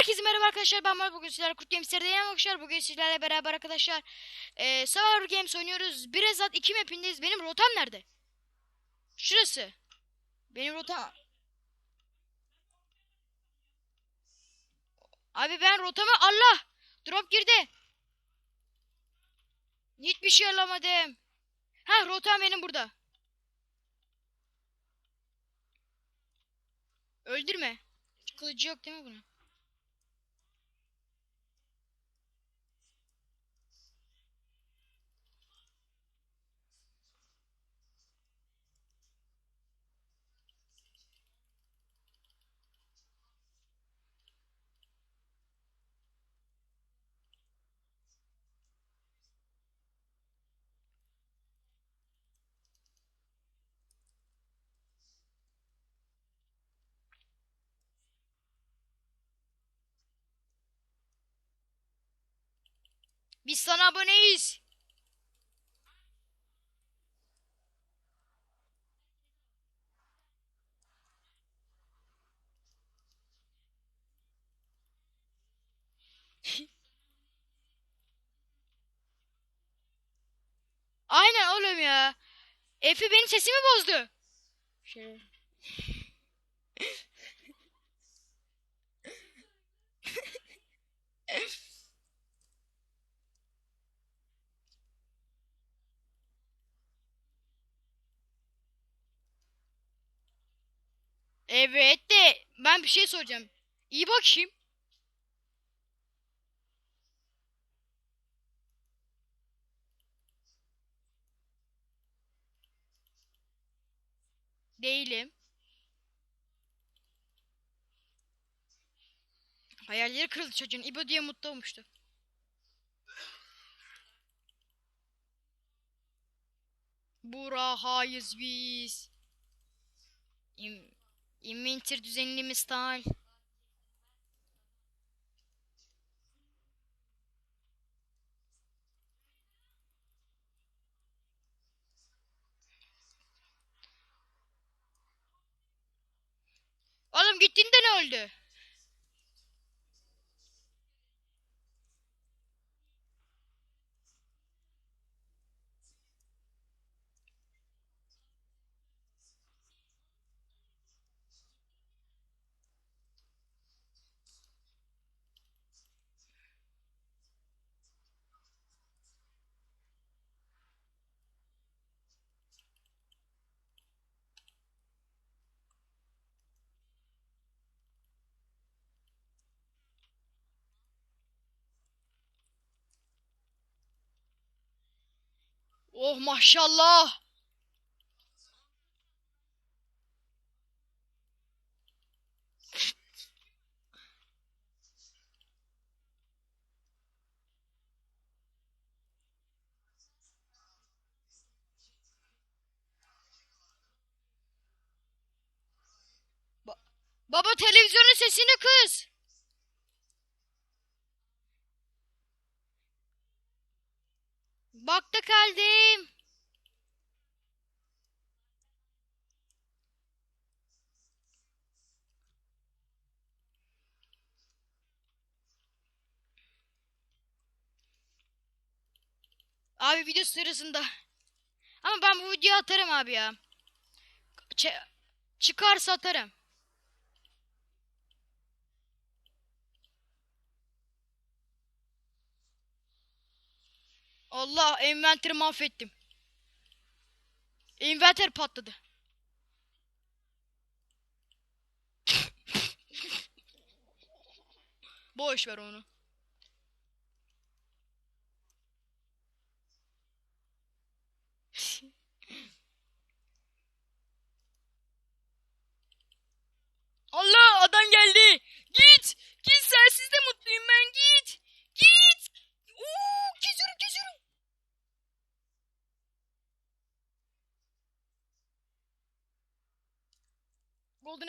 Herkese merhaba arkadaşlar ben Murat bugün sizlerle Kurt Games seriden arkadaşlar. Bugün sizlerle beraber arkadaşlar e, Survivor Games oynuyoruz. Birazat 2 mapindeyiz benim rotam nerede? Şurası. Benim rotam Abi ben rotamı Allah! Drop girdi. Hiçbir şey alamadım. Ha rotam benim burada. Öldürme. Kılıcı yok değil mi bunun? Biz sana aboneyiz. Aynen oğlum ya. Efe benim sesimi bozdu. Şey. Evet de ben bir şey soracağım. İyi bakayım. Değilim. Hayalleri kırıldı çocuğun. İbo diye mutlu olmuştu. Bura hayız biz. İm Inventory düzenleme style. Oğlum gittiğinde ne oldu? Oh maşallah. Ba- Baba televizyonun sesini kız. Bakta kaldım. Abi video sırasında. Ama ben bu videoyu atarım abi ya. Ç- çıkarsa atarım. Allah envanteri mahvettim. Envanter patladı. Boş ver onu.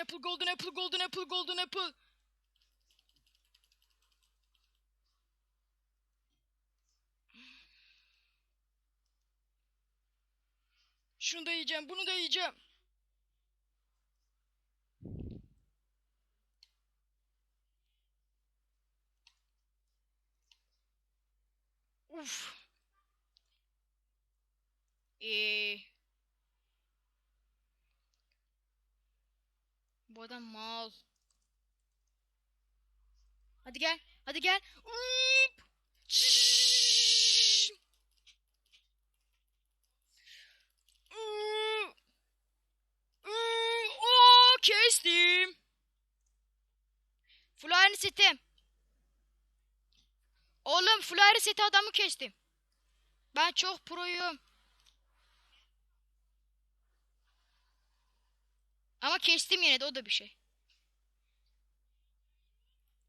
apple, golden apple, golden apple, golden apple. Şunu da yiyeceğim, bunu da yiyeceğim. Uf. Eee... bu adam mal. Hadi gel. Hadi gel. Oo, kestim. Flyer seti. Oğlum flyer seti adamı kestim. Ben çok proyum. Ama kestim yine de o da bir şey.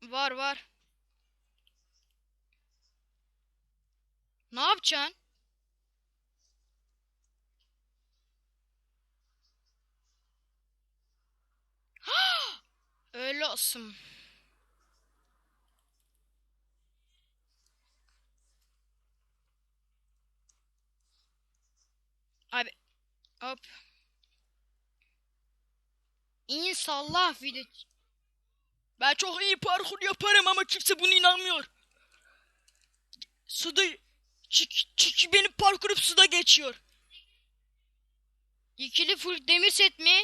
Var var. Ne yapacaksın? Öyle olsun. Abi hop. İnşallah video. Ben çok iyi parkur yaparım ama kimse buna inanmıyor. Suda çünkü, çünkü benim parkurum suda geçiyor. İkili full demir set mi?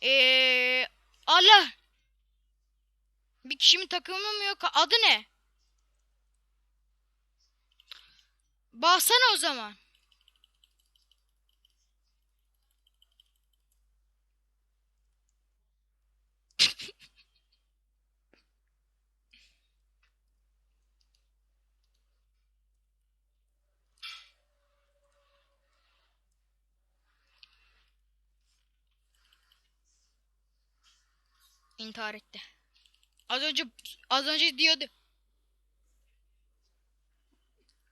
Eee Allah. Bir kişimin takımı mı yok? Adı ne? Baksana o zaman. İntihar etti. Az önce az önce diyordu.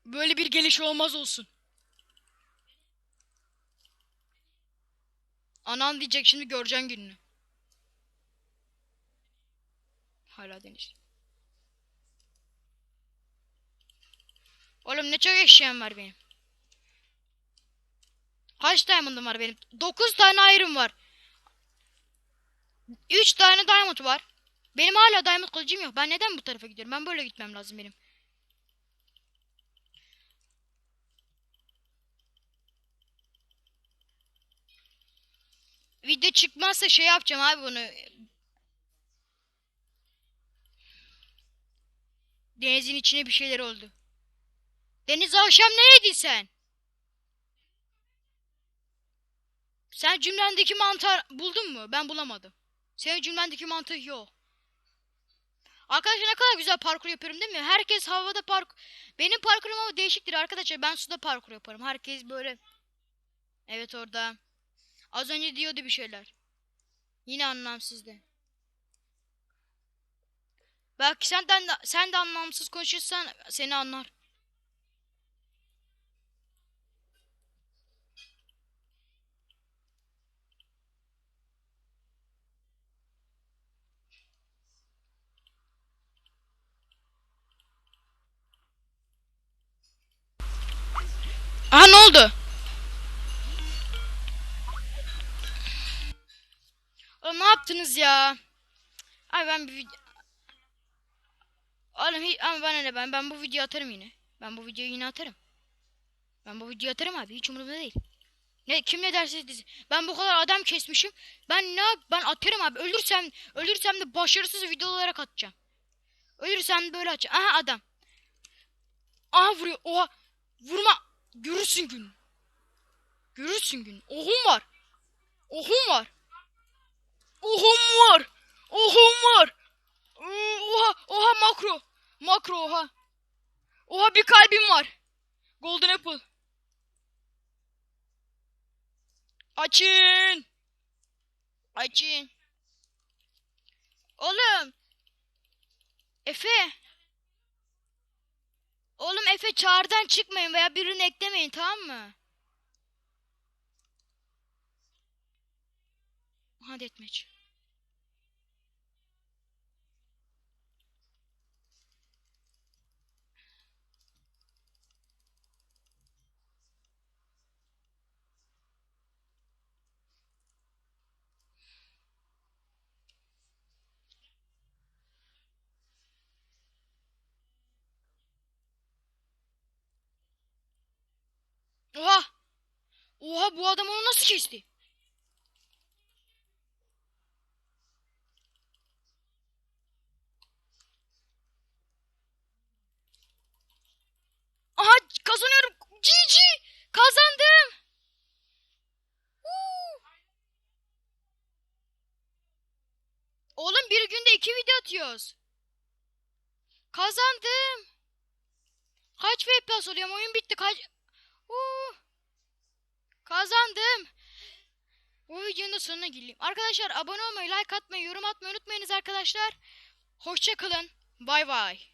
Böyle bir geliş olmaz olsun. Anan diyecek şimdi göreceksin gününü. Hala Deniz. Oğlum ne çok eşyam var benim. Kaç diamond'ım var benim? 9 tane iron var. 3 tane diamond var. Benim hala diamond kılıcım yok. Ben neden bu tarafa gidiyorum? Ben böyle gitmem lazım benim. Video çıkmazsa şey yapacağım abi bunu. Denizin içine bir şeyler oldu. Deniz akşam ne yedin sen? Sen cümlendeki mantar buldun mu? Ben bulamadım. Senin cümlendeki mantık yok. Arkadaşlar ne kadar güzel parkur yapıyorum değil mi? Herkes havada park... Benim parkurum ama değişiktir arkadaşlar. Ben suda parkur yaparım. Herkes böyle... Evet orada. Az önce diyordu bir şeyler. Yine anlamsızdı. Belki senden de, sen de anlamsız konuşursan seni anlar. Aha ne oldu? Oğlum ne yaptınız ya? Ay ben bir video... Oğlum hiç... ama bana ben ben bu videoyu atarım yine. Ben bu videoyu yine atarım. Ben bu videoyu atarım abi hiç umurumda değil. Ne kim ne derse desin. Ben bu kadar adam kesmişim. Ben ne ben atarım abi. Ölürsem ölürsem de başarısız video olarak atacağım. Ölürsem böyle atacağım. Aha adam. Aha vuruyor. Oha. Vurma. Görürsün gün. Görürsün gün. Ohum var. Ohum var. Ohum var. Ohum var. Oha. Oha makro. Makro oha. Oha bir kalbim var. Golden apple. Açın. Açın. Oğlum. Efe. Oğlum Efe çağrıdan çıkmayın veya birini eklemeyin tamam mı? Hadi etmeç. Bu adam onu nasıl kesti? Aha kazanıyorum. GG kazandım. Woo! Oğlum bir günde iki video atıyoruz. Kazandım. Kaç FPS oluyorum? Oyun bitti. Kaç... Woo! Kazandım. Bu videonun sonuna geleyim. Arkadaşlar abone olmayı, like atmayı, yorum atmayı unutmayınız arkadaşlar. Hoşça kalın. Bay bay.